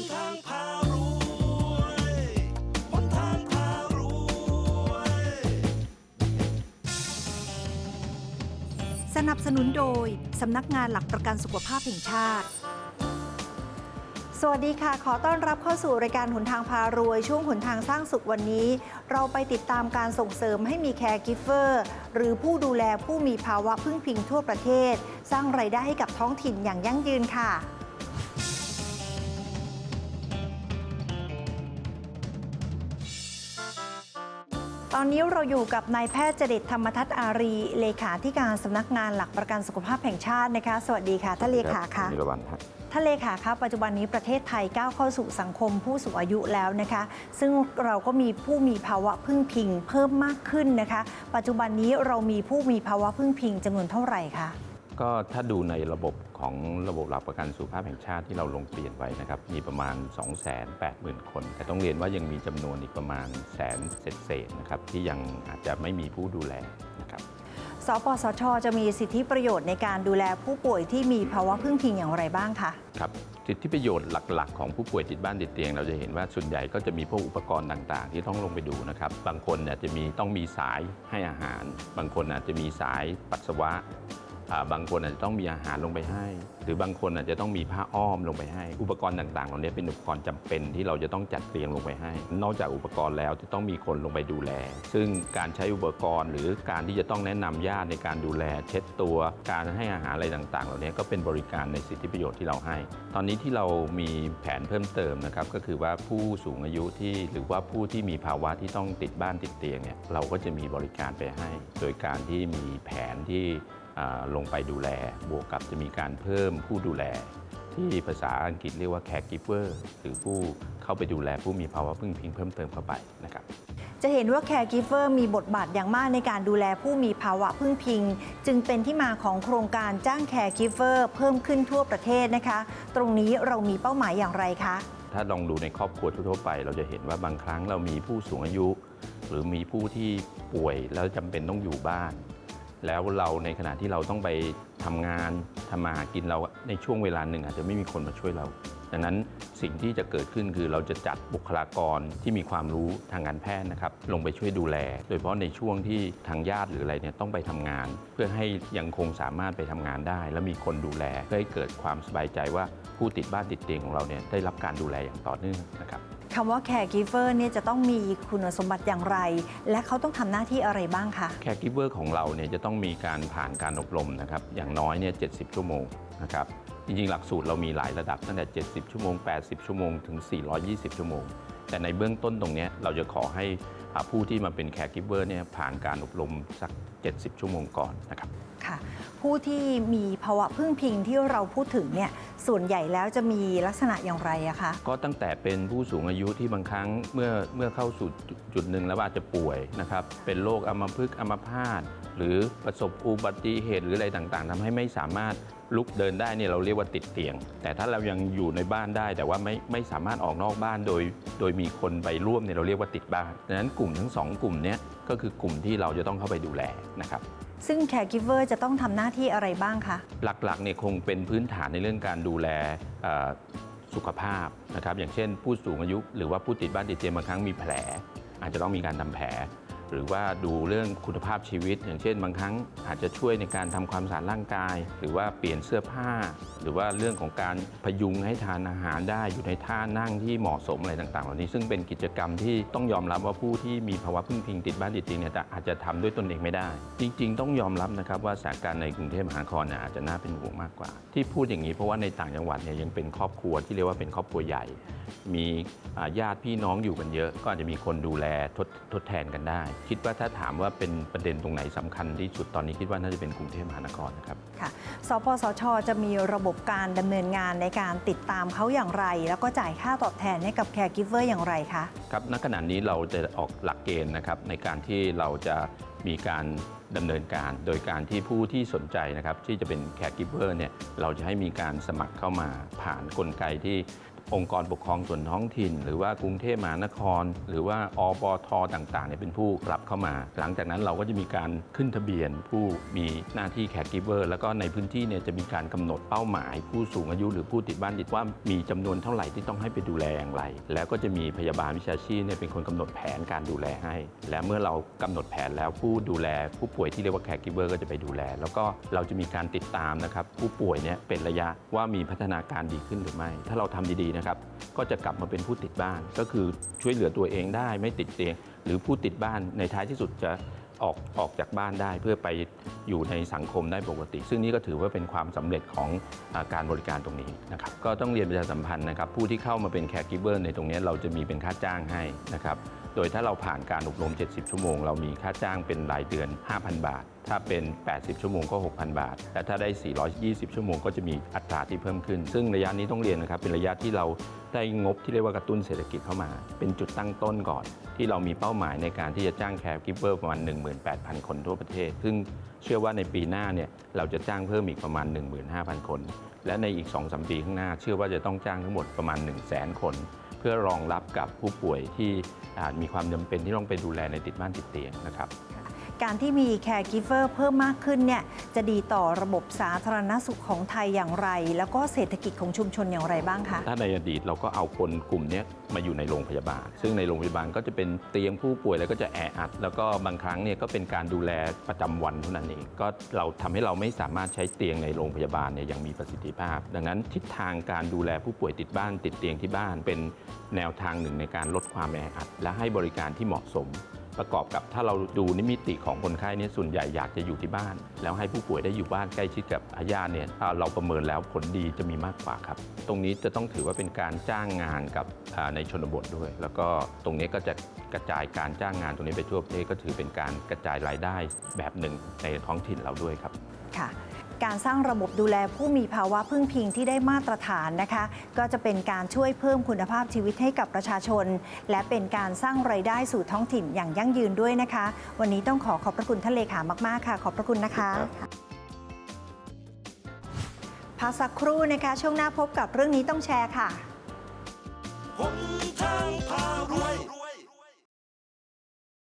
นทางพารวยหนทางพารวย สนับสนุนโดย สำนักงานหลักประกันสุขภาพแห่งชาติ สวัสดีค่ะ ขอต้อนรับเข้าสู่รายการหนทางพารวย ช่วงหนทางสร้างสุขวันนี้ เราไปติดตามการส่งเสริมให้มีแคร์กิฟเฟอร์หรือผู้ดูแลผู้มีภาวะพึ่งพิงทั่วประเทศ สร้างไรายได้ให้กับท้องถิ่นอย่างยั่งยืนค่ะ อนนี้เราอยู่กับนายแพทย์เจริญธรรมทัศน์อารี เลขาธิการสำนักงานหลักประกันสุขภาพแห่งชาตินะคะ สวัสดีค่ะท่านเลขาค่ะนิรวันครับท่านเลขาคะปัจจุบันนี้ประเทศไทยก้าวเข้าสู่สังคมผู้สูงอายุแล้วนะคะ ซึ่งเราก็มีผู้มีภาวะพึ่งพิงเพิ่มมากขึ้นนะคะ ปัจจุบันนี้เรามีผู้มีภาวะพึ่งพิงจำนวนเท่าไหร่คะก็ถ้าดูในระบบ ของระบบหลักประกันสุขภาพแห่งชาติที่เราลงทะเปลี่ยนไว้นะครับมีประมาณ 280,000 คน แต่ต้องเรียนว่ายังมีจำนวนอีกประมาณแสนเศษๆนะครับที่ยังอาจจะไม่มีผู้ดูแลนะครับสปสช จะมีสิทธิประโยชน์ในการดูแลผู้ป่วยที่มีภาวะพึ่งพิงอย่างไรบ้างคะครับสิทธิประโยชน์หลัก ๆ ของผู้ป่วยติดบ้านติดเตียง เราจะเห็นว่าส่วนใหญ่ก็จะมีพวกอุปกรณ์ต่าง ๆ ที่ต้องลงไปดูนะครับ บางคนเนี่ยจะมีต้องมีสายให้อาหาร บางคนอาจจะมีสายปัสสาวะอ่า บางคนอาจจะต้องมีอาหารลงไปให้ หรือบางคนอาจจะต้องมีผ้าอ้อมลงไปให้ อุปกรณ์ต่างๆ เหล่านี้เป็นอุปกรณ์จำเป็นที่เราจะต้องจัดเตรียงลงไปให้ นอกจากอุปกรณ์แล้วจะต้องมีคนลงไปดูแล ซึ่งการใช้อุปกรณ์ หรือการที่จะต้องแนะนำญาติในการดูแล เช็ดตัว การให้อาหารอะไรต่างๆ เหล่านี้ก็เป็นบริการในสิทธิประโยชน์ที่เราให้ ตอนนี้ที่เรามีแผนเพิ่มเติมนะครับก็คือว่าผู้สูงอายุที่หรือว่าผู้ที่มีภาวะที่ต้องติดบ้านติดเตียงเนี่ยเราก็จะมีบริการไปให้ โดยการที่มีแผนที่ ลงไปดูแล บวกกับจะมีการเพิ่มผู้ดูแล ที่ภาษาอังกฤษเรียกว่า caregiver หรือผู้เข้าไปดูแลผู้มีภาวะพึ่งพิงเพิ่มเติมเข้าไปนะครับจะเห็นว่าแคร์กิฟเฟอร์มีบทบาทอย่างมากในการดูแลผู้มีภาวะพึ่งพิง จึงเป็นที่มาของโครงการจ้างแคร์กิฟเฟอร์เพิ่มขึ้นทั่วประเทศนะคะ ตรงนี้เรามีเป้าหมายอย่างไรคะถ้าลองดูในครอบครัวทั่วๆไป เราจะเห็นว่าบางครั้งเรามีผู้สูงอายุ หรือมีผู้ที่ป่วยแล้วจำเป็นต้องอยู่บ้าน แล้วเราในขณะที่เราต้องไปทำงานทำมาหากินเราในช่วงเวลาหนึ่งอาจจะไม่มีคนมาช่วยเรา ดังนั้นสิ่งที่จะเกิดขึ้นคือเราจะจัดบุคลากรที่มีความรู้ทางการแพทย์นะครับลงไปช่วยดูแล โดยเฉพาะในช่วงที่ทางญาติหรืออะไรเนี่ยต้องไปทำงาน เพื่อให้ยังคงสามารถไปทำงานได้ และมีคนดูแลเพื่อให้เกิดความสบายใจว่าผู้ติดบ้านติดเตียงของเราเนี่ยได้รับการดูแลอย่างต่อเนื่องนะครับ คำว่าแคร์กิฟเฟอร์เนี่ยจะต้องมีคุณสมบัติอย่างไร และเขาต้องทำหน้าที่อะไรบ้างคะแคร์กิฟเวอร์ของเราเนี่ยจะต้องมีการผ่านการอบรมนะครับอย่างน้อยเนี่ย70 ชั่วโมงนะครับจริงๆ หลักสูตรเรามีหลายระดับตั้งแต่ 70 ชั่วโมง 80 ชั่วโมงถึง 420 ชั่วโมง แต่ในเบื้องต้นตรงเนี้ยเราจะขอให้อ่าผู้ที่มาเป็นแคร์กิฟเวอร์เนี่ยผ่านการอบรมสัก 70 ชั่วโมงก่อนนะครับค่ะผู้ที่มีภาวะพึ่งพิงที่เราพูดถึงเนี่ย ส่วนใหญ่แล้วจะมีลักษณะอย่างไรอะคะ ก็ตั้งแต่เป็นผู้สูงอายุที่บางครั้งเมื่อเมื่อเข้าสู่จุดจุดหนึ่งแล้วอาจจะป่วยนะครับเป็นโรคอัมพฤกษ์อัมพาต หรือประสบอุบัติเหตุหรืออะไรต่างๆทำให้ไม่สามารถลุกเดินได้เนี่ยเราเรียกว่าติดเตียง แต่ถ้าเรายังอยู่ในบ้านได้ แต่ว่าไม่ไม่สามารถออกนอกบ้านโดย โดยมีคนไปร่วมเนี่ยเราเรียกว่าติดบ้านดังนั้นกลุ่มทั้งสองกลุ่มเนี้ยก็คือกลุ่มที่เราจะต้องเข้าไปดูแลนะครับซึ่งแคร์กิฟเวอร์จะต้องทำหน้าที่อะไรบ้างคะ หลักๆเนี่ยคงเป็นพื้นฐานในเรื่องการดูแลเอ่อสุขภาพนะครับอย่างเช่น ผู้สูงอายุ หรือว่าผู้ติดบ้านติดเตียงบางครั้งมีแผล อาจจะต้องมีการทำแผล หรือว่าดูเรื่องคุณภาพชีวิต อย่างเช่น บางครั้งอาจจะช่วยในการทำความสะอาดร่างกาย หรือว่าเปลี่ยนเสื้อผ้า หรือว่าเรื่องของการพยุงให้ทานอาหารได้อยู่ในท่านั่งที่เหมาะสมอะไรต่างๆเหล่านี้ซึ่งเป็นกิจกรรมที่ต้องยอมรับว่าผู้ที่มีภาวะพึ่งพิงติดบ้านติดเตียงเนี่ยอาจจะทำด้วยตนเองไม่ได้ จริง ๆ ต้องยอมรับนะครับว่าสถานการณ์ในกรุงเทพมหานครเนี่ยอาจจะน่าเป็นห่วงมากกว่า ที่พูดอย่างนี้เพราะว่าในต่างจังหวัดเนี่ยยังเป็นครอบครัวที่เรียกว่าเป็นครอบครัวใหญ่ มีญาติพี่น้องอยู่กันเยอะ ก็อาจจะมีคนดูแลทดทดแทนกันได้คิดว่าถ้าถามว่าเป็นประเด็นตรงไหนสำคัญที่สุดตอนนี้คิดว่าน่าจะเป็นกรุงเทพมหานครนะครับค่ะสปสช จะมีระบบการดำเนินงานในการติดตามเขาอย่างไร แล้วก็จ่ายค่าตอบแทนให้กับแคร์กิฟเวอร์อย่างไรคะครับณขณะนี้เราจะออกหลักเกณฑ์นะครับในการที่เราจะมีการดำเนินการโดยการที่ผู้ที่สนใจนะครับที่จะเป็นแคร์กิฟเวอร์เนี่ยเราจะให้มีการสมัครเข้ามาผ่านกลไกที่ องค์กรปกครองส่วนท้องถิ่น หรือว่ากรุงเทพมหานคร หรือว่าอปทต่างๆเนี่ยเป็นผู้รับเข้ามา หลังจากนั้นเราก็จะมีการขึ้นทะเบียนผู้มีหน้าที่แคร์กิเวอร์แล้วก็ในพื้นที่เนี่ยจะมีการกำหนดเป้าหมาย ผู้สูงอายุหรือผู้ติดบ้านติดว่ามีจำนวนเท่าไหร่ที่ต้องให้ไปดูแลอย่างไร แล้วก็จะมีพยาบาลวิชาชีพเนี่ยเป็นคนกำหนดแผนการดูแลให้ และเมื่อเรากำหนดแผนแล้วผู้ดูแล ผู้ป่วยที่เรียกว่าแคร์กิเวอร์ก็จะไปดูแล แล้วก็เราจะมีการติดตามนะครับผู้ป่วยเนี่ยเป็นระยะว่ามีพัฒนาการดีขึ้นหรือไม่ ถ้าเราทำดีๆนะครับก็จะกลับมาเป็นผู้ติดบ้าน ก็คือช่วยเหลือตัวเองได้ไม่ติดเตียง หรือผู้ติดบ้านในท้ายที่สุดจะออกออกจากบ้านได้เพื่อไปอยู่ในสังคมได้ปกติ ซึ่งนี่ก็ถือว่าเป็นความสำเร็จของอาการบริการตรงนี้นะครับก็ต้องเรียนประชาสัมพันธ์นะครับผู้ที่เข้ามาเป็นแคร์กิเบอร์ในตรงนี้เราจะมีเป็นค่าจ้างให้นะครับโดยถ้าเราผ่านการอบรม 70 ชั่วโมง เรามีค่าจ้างเป็นรายเดือน 5,000 บาท ถ้าเป็น 80 ชั่วโมงก็ 6,000 บาทและถ้าได้ 420 ชั่วโมงก็จะมีอัตราที่เพิ่มขึ้น ซึ่งระยะนี้ต้องเรียนนะครับ เป็นระยะที่เราได้งบที่เรียกว่ากระตุ้นเศรษฐกิจเข้ามา เป็นจุดตั้งต้นก่อน ที่เรามีเป้าหมายในการที่จะจ้างแคร์กิฟเวอร์ประมาณ 18,000 คนทั่วประเทศ ซึ่งเชื่อว่าในปีหน้าเนี่ยเราจะจ้างเพิ่มอีกประมาณ 15,000 คน และในอีก 2-3 ปีข้างหน้า เชื่อว่าจะต้องจ้างทั้งหมดประมาณ 1 0 0 0 0แคน เพื่อรองรับกับผู้ป่วยที่อาจมีความจำเป็นที่ต้องไปดูแลในติดบ้านติดเตียงนะครับ การที่มีแคร์กิฟเ e อร์เพิ่มมากขึ้นเนี่ยจะดีต่อระบบสาธารณสุขของไทยอย่างไร แล้วก็เศรษฐกิจของชุมชนอย่างไรบ้างคะถ้าในอดีตเราก็เอาคนกลุ่มนี้มาอยู่ในโรงพยาบาล ซึ่งในโรงพยาบาลก็จะเป็นเตียงผู้ป่วยแล้วก็จะแออัด แล้วก็บางครั้งเนี่ยก็เป็นการดูแลประจำวันเท่านั้นเองก็เราทำให้เราไม่สามารถใช้เตียงในโรงพยาบาลเนี่ยอย่างมีประสิทธิภาพ ดังนั้นทิศทางการดูแลผู้ป่วยติดบ้านติดเตียงที่บ้าน เป็นแนวทางหนึ่งในการลดความแออัด และให้บริการที่เหมาะสม ประกอบกับถ้าเราดูนิมิติของคนไข้นี่ส่วนใหญ่อยากจะอยู่ที่บ้าน แล้วให้ผู้ป่วยได้อยู่บ้านใกล้ชิดกับอาญาติเนี่ยถ้าเราประเมินแล้วผลดีจะมีมากกว่าครับ ตรงนี้จะต้องถือว่าเป็นการจ้างงานกับในชนบทด้วย แล้วก็ตรงนี้ก็จะกระจายการจ้างงานตรงนี้ไปทั่วประเทศก็ถือเป็นการกระจายรายได้แบบหนึ่งในท้องถิ่นเราด้วยครับค่ะ การสร้างระบบดูแลผู้มีภาวะพึ่งพิงที่ได้มาตรฐานนะคะ ก็จะเป็นการช่วยเพิ่มคุณภาพชีวิตให้กับประชาชน และเป็นการสร้างไรายได้สู่ท้องถิ่นอย่างยั่งยืนด้วยนะคะ วันนี้ต้องขอขอบพระคุณท่านเลขามากๆค่ะ ขอบพระคุณนะคะครับพักสักครู่นะคะ ช่วงหน้าพบกับเรื่องนี้ต้องแชร์ค่ะ หนทางพารวย